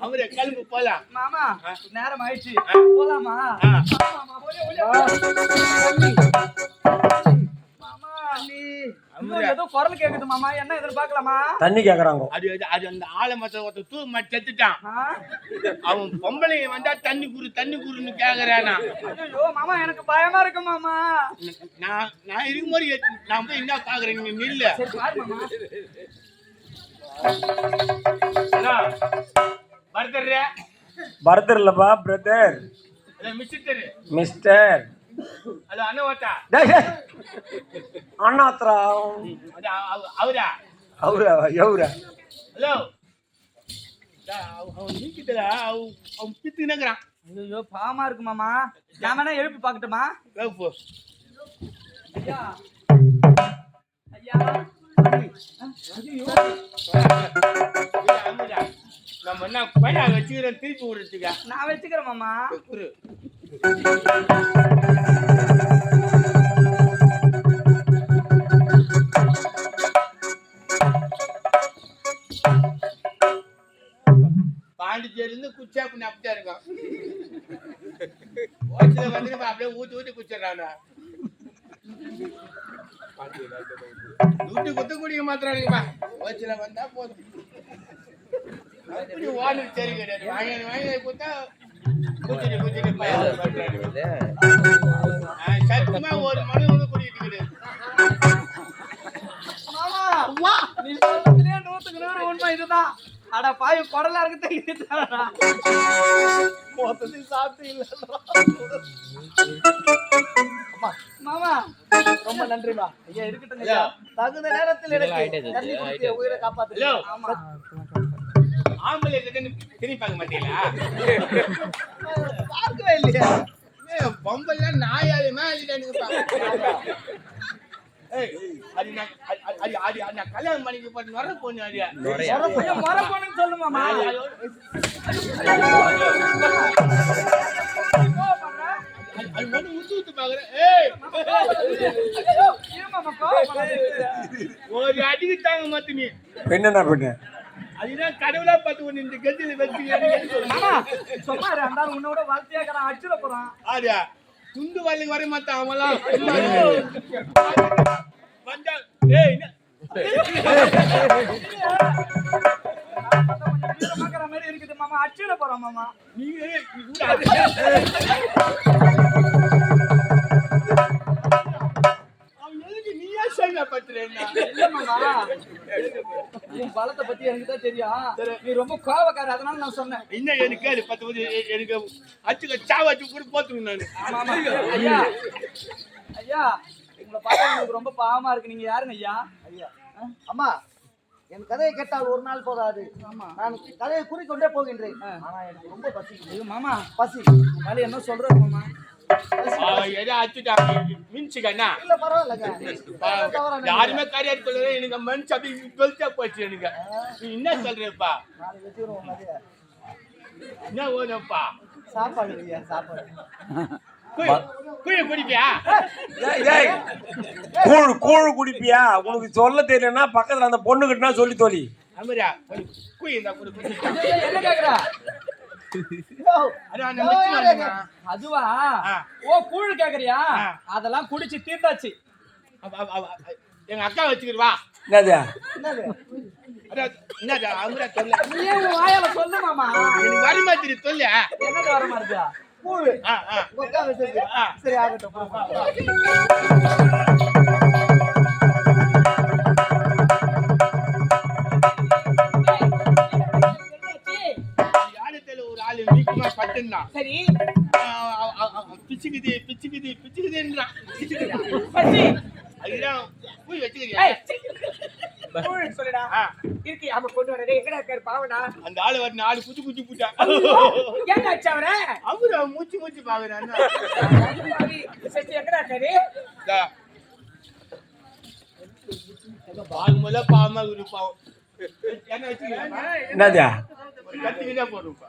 அவரே கிளம்பு போலாம். மாமா நேரம் ஆயிடுச்சு. போலாமா? போலாமா போய் ஏதோ குரல் கேக்குது மாமா. என்ன எதிர்பார்க்கலாமா? தண்ணி கேக்குறாங்க. அது அது- அந்த ஆலமரத்துல ஒருத்தன் தூ மாட்டி செத்துட்டான்? அவன் பொம்பளைங்க வந்தா தண்ணி குரு தண்ணி குருன்னு கேக்குறானா? ஐயோ மாமா எனக்கு பயமா இருக்கு மாமா. நான் நான் இருக்கும்போது எத்- நான் போய் என்ன பாக்குறேன்? நீ நில்லு. சரி பாரு மாமா. வருத்தர்ற பரதர் இல்லப்பா பிரதர் மிஸ்டர் மிஸ்டர் அது அண்ணவட்டா. அண்ணாத்ரா அவரா அவரா எவரா ஹலோ அவன் நீக்கிட்டல அவன் அவன் பித்துனங்கிறான் ஐயோ பாவமா இருக்கு மாமா நான் வேணா எழுப்பி பாக்கட்டுமா போ ஐயா ஐயா நம்ம என்ன பையா வச்சுக்கிறேன் திருப்பி விடுறதுக்கா நான் வச்சுக்கிறேன் மாமா குரு இருந்து குச்சா பண்ணி அப்படியே இருக்கும். ஓச்சில வந்து நம்ம அப்படியே ஊத்தி ஊத்தி குச்சிடுறாங்க. துட்டு குத்து குடிக்க மாத்திரானுங்கம்மா ஓச்சில வந்தா போதும். அப்படி ஓனர் சரி கிடையாது. வாங்கி வாங்கி குத்தா சத்தியமா ஒரு மணி ஒண்ணு குடிக்கிட்டு நூத்துக்கு நூறு உண்மை இதுதான். அட பாய் குடலா இருக்கு தெரியுது? மொத்தத்தையும் சாப்பிட்டு இல்ல மாமா ரொம்ப நன்றிமா ஐயா இருக்கட்டும் தகுந்த நேரத்தில் எனக்கு உயிரை காப்பாத்து ஆம்பளை கிட்ட திரும்பி பார்க்க மாட்டீங்களா? பார்க்கவே இல்லையா? பொம்பளை நாயாலுமே ஏய், அது நான் அது- அது- நான் கல்யாணம் பண்ணிக்க போட்டு வர பொண்ணு அது. பொண்ணு, முறை பொண்ணுன்னு சொல்லு மாமா அது மட்டும் ஊத்து ஊத்து பாக்குறேன்? ஒரு அடிக்கு தாங்க மாத்து நீ என்னண்ணா பெண்ணு அதுதான் கடவுளா பார்த்து ஒண்ணு இந்த கெட்டில வச்சு இரு, அந்த உன்னோட வாழ்க்கையா இருக்கிறான் அடிச்சுட போறான். ஆரியா துண்டு வரலுக்கு வர மாட்டான் அவன்லாம். வந்தா ஏய் மாதிரி இருக்குது மாமா போறான் மாமா நீ நீ கூட அவன் எதுக்கு நீயா சரியா பத்துறேன்னா உன் பலத்தை பத்தி எனக்கு தான் தெரியும். நீ ரொம்ப கோவக்கார அதனால நான் சொன்னேன். என்ன எனக்கு அது பத்து எ- எனக்கு அச்சுக்க சாவாச்சு கூட போத்துருவேன் நான். ஐயா ஐயா உங்களை பார்த்தா எனக்கு ரொம்ப பாவமா இருக்கு. நீங்க யாருங்க ஐயா? ஐயா. அம்மா என் கதையை கேட்டால் ஒரு நாள் போதாது. ஆமா. நான் கதையை கூறிக்கொண்டே போகின்றேன். ஆனா எனக்கு ரொம்ப பசி. மாமா. பசி. என்ன சொல்றாரு மாமா? யாருமே கரையாடு சொல்லல எனக்கு மனுச்சு அப்படி பெருசா போச்சு எனக்கு. நீ என்ன சொல்றப்பா? என்ன ஓனப்பா சாப்பாடு சாப்பாடு? குழி குழி குடிப்பியா? உனக்கு சொல்ல தெரியலன்னா பக்கத்துல அந்த பொண்ணு கிட்டனா சொல்லி தோழி இந்த என்ன. அதுவா. ஓ கூழ் கேக்குறியா. அதெல்லாம் குடிச்சு அவ- எங்க அக்கா வச்சுக்கிடுவா என்னது? அமரா சொல்ல ஏன் உன் வாயால சொல்லு வீக்கமா பட்டுந்தான் சரி பிச்சுக்குது பிச்சுக்குது பிச்சுக்குதுன்றான் பசி. அதுதான் போய் வச்சுக்கிறியா? சொல்லுடா. இருக்கு அவ கொண்டு வரதே எங்கடா இருக்காரு பாவனா அந்த ஆளு வர நாலு குச்சி குச்சி போட்டான் ஏங்க ஆச்சு அவரை? அவரு அவன் மூச்சு மூச்சு பாக்குறான். சரி எங்கடா இருக்காரு? பாகும்போல பாவமா இருப்பான் என்ன என்னது? கத்திக்கிட்டே போடுப்பா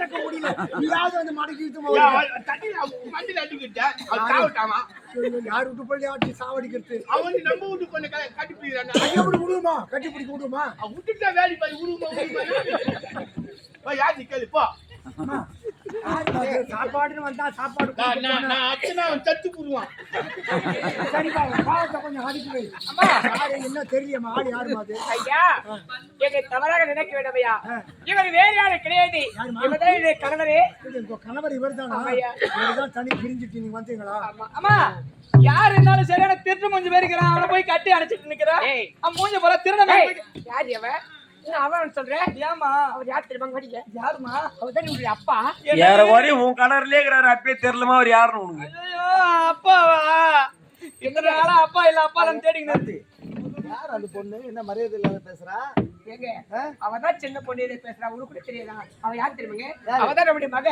மடக்க முடியல நீயாவது வந்து மடக்கி. யார் விட்டு போய் ஆட்டி சாவடிக்கிறது அவன் நம்ம வீட்டுக்கு கொஞ்சம் கட்டி பிடிக்கிறானா? எப்படி விடுமா கட்டி பிடிக்க விடுமா அவன் விட்டுட்டா வேலை பாரு, உருவமா, உருவமா. போ, யார் நீ கேளு, போ. சாப்பாடுன்னு வந்தா சாப்பாடு அச்சனா அவன் புடுவான். சரிப்பா பாவத்தை கொஞ்சம் அடிச்சு வை. யாரு என்ன தெரியமா ஆள் அது? ஐயா என்னை தவறாக நினைக்க வேண்டாமையா? இவர் வேறு யாரும் கிடையாது. கணவரே. கணவர் இவர் தானா. இவர்தான் தனி பிரிஞ்சுட்டு நீங்க வந்தீங்களா? ஆமா. அம்மா யார் இருந்தாலும் சரியான திருட்டு மூஞ்சி பேருக்கிறான் அவனை போய் கட்டி அணைச்சிட்டு நிக்கிறான் அவன் மூஞ்சி போல திருட யார் அவன் அவன் சொல்றேன் ஏமா அவர் யார் தெரியுமா கடிக்க யாருமா அவர் தான் உங்களுடைய அப்பா. ஏற வரையும் உன் கணர்லயே இருக்கிறாரு அப்பயே தெரியலமா அவர் யாருன்னு உனக்கு. அப்பாவா? இத்தனை நாளா அப்பா இல்ல அப்பா தேடிக்கிட்டு இருந்து. யார் அந்த பொண்ணு? என்ன மரியாதை இல்லாத பேசுறா? ஏங்க அவ தான் சின்ன பொண்ணு பேசுறா உனக்கு கூட தெரியாதா? அவ யார் தெரியுமாங்க? அவ தான் நம்முடைய மக.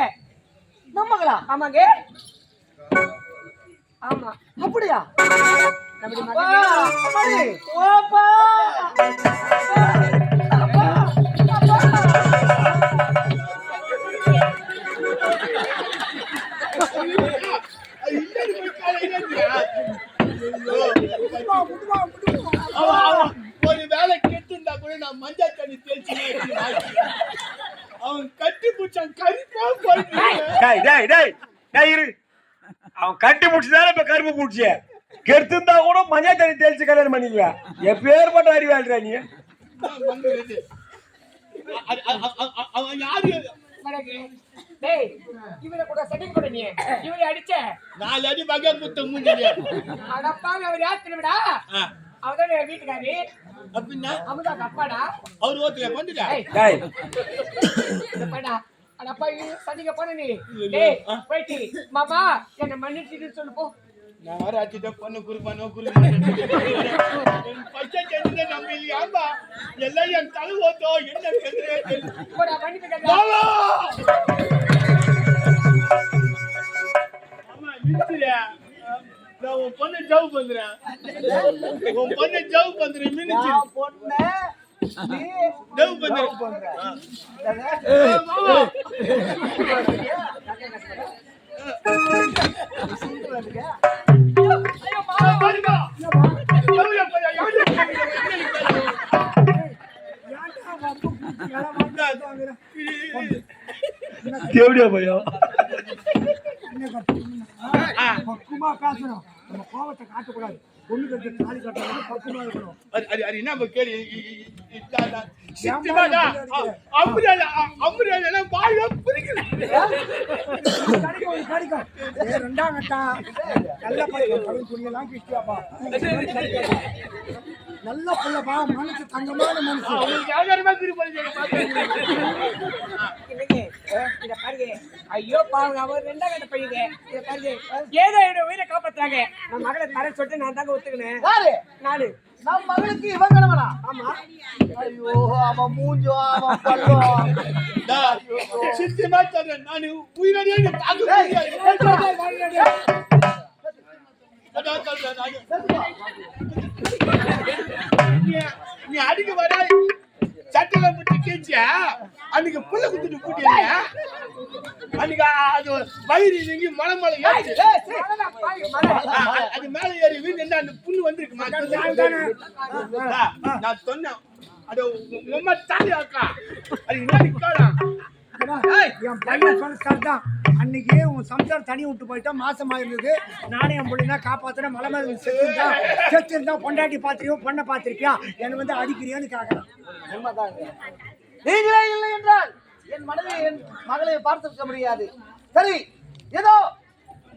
ஆமாங்க. ஆமா. அப்படியா? நம்முடைய அப்பா, மக அம்மாடி. ஓப்பா ஒரு வேலை கெட்டுண்டா கூட நான் மஞ்சள் தண்ணி தேய்ச்சி. அவன் கட்டி பிடிச்சான் கறிப்பா போயிட்டு டேய் டேய் டேய் இரு அவன் கட்டி முடிச்சுதானே இப்ப கரும்பு பூச்சிய கெடுத்திருந்தா கூட மஞ்சள் தண்ணி தெளிச்சு கல்யாணம் பண்ணிக்குவேன் எப்பேற்பட்ட அறிவாளிடா நீ அவன் யாரு. டேய் இவரை கூட செட்டிங் கூட நீ. இவரை அடிச்ச. நாலு அடி மகா குத்த மூஞ்சில அடப்பாங்க அவர் யார் தெரியுமாடா? அவதான் என் வீட்டுக்காரி. அப்படின்னா? அமுதா அப்பாடா. அவர் ஓத்துல வந்துட்டா ஏய் டேய். இந்த பாடா. அடப்பா சண்டிக்க போன நீ. டேய் போயிட்டு மாமா என்ன மன்னிச்சிட்டு சொல்லு போ. நான் வர அச்சுட்ட பொண்ணு குருபானோ குருபானோ பச்சை செஞ்சு நம்ம இல்லையாம்பா எல்லாம் என் தலை ஓத்தோ என்ன கேட்கிறே ஜவு பண்றேன் உன் பொண்ணு ஜவு பண்றேன் மினிச்சு நான் பொண்ணை நீ ஜவு ஜவுல போய்? யாரு ஏன்டா நம்ம கோவத்தை காட்டக்கூடாது. பொண்ணு கட்டு தாலி கட்டணும் பக்குவமா இருக்கணும். அது அது என்ன கேளு இதாடா சித்திமாடா அம்ரியால அம்ரியால வாய பிரிக்கிறேன் கிடைக்கும் ஒரு கிடைக்கும் ஏ? ரெண்டாம் கட்டா நல்ல பையன் பழைய துணியெல்லாம் கிட்டியாப்பா நல்ல பிள்ளைப்பா மனசு தங்கமான மனசு அவங்களுக்கு யாரும் இத பாருங்க. ஐயோ பாவம் அவர் ரெண்டாம் கட்ட பையங்க. இத பாருங்க. ஏதோ என்னோட உயிரை காப்பாத்துறாங்க. நான் மகளை தர சொல்லிட்டு நான் தாங்க ஒத்துக்கினேன். நானு. நம் மகளுக்கு இவன் கணவனா? ஆமா. ஐயோ அவன் மூஞ்சோ அவன் பல்லோ சித்திமா சொல்றேன் நான் உயிரோட பார்க்க நீ- அடிக்க வர சட்டில முட்டி கேச்சியா அன்னைக்கு புள்ள குத்துட்டு கூட்டியா? அன்னைக்கு அது வயிறு நீங்கி மலை மலை ஆ, அது- மேல ஏறி வீடு அந்த புண்ணு வந்திருக்குமா ஆ, நான் சொன்னேன். அது உ- உம்மா தாலி அக்கா அது என்ன என் பையன் சொன்ன சார் தான். அன்னைக்கு உன் சம்சாரம் தனி விட்டு போயிட்டா மாசமா இருந்தது. நானே என் பிள்ளைனா காப்பாத்துறேன். மலை மேல செத்துருந்தா செத்துருந்தா பொண்டாட்டி பாத்திரியோ பொண்ணை பாத்திருக்கியா என்னை வந்து அடிக்கிறியான்னு கேட்கறான் உண்மைதாங்க நீங்களே இல்லை என்றால் என் மனைவி என் மகளை பார்த்திருக்க முடியாது. சரி ஏதோ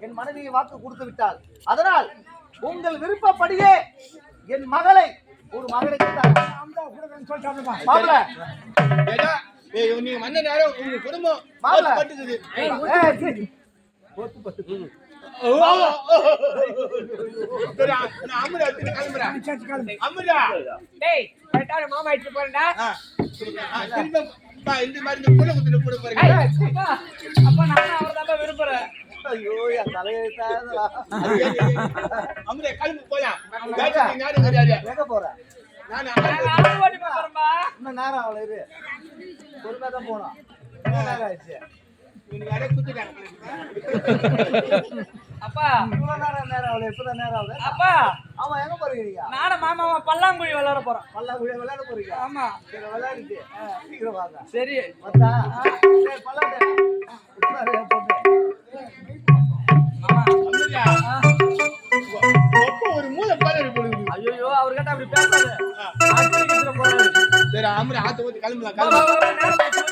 என் மனைவியை வாக்கு கொடுத்து விட்டால். அதனால் உங்கள் விருப்பப்படியே என் மகளை ஒரு மகளை கொடுத்தாங்க அம்மா நீங்க வந்த நேரம் உங்க குடும்பம். பட்டுக்குது. நான் மாமா இட்டு போறேன்டா. இந்த மாதிரி இந்த புள்ள குத்துட்டு போட ஏய், அப்பா, நானும் அவர் தான் விரும்புறேன். ஐயோ என். அமுதா கிளம்பி போலாம். எங்க இன்னும் நேரம் அவ்வளவு இரு பொறுமையா தான் போனோம் என்ன நேரம் ஆயிடுச்சு. இவனுக்கு அடே குத்துட்டாங்க அப்பா. இவ்வளவு நேரம் நேரம் ஆகல இப்பதான் நேரம் ஆகுது அப்பா. ஆமா எங்க போறீங்க? நீங்க நானும் மாமாவும் பல்லாங்குழி விளையாட போறோம். பல்லாங்குழி விளையாட போறீங்க? ஆமா. சரி விளையாடிட்டு சீக்கிரம் வாங்க. சரி. வந்தா? மாமா. ஆ. ஒப்ப ஒரு மூளை பாரு ஐயோ அவர்கிட்ட அப்படி பேசாத. சரி ஆமரி ஆத்த ஊத்தி கிளம்பலாம் வா, கிளம்பலாம்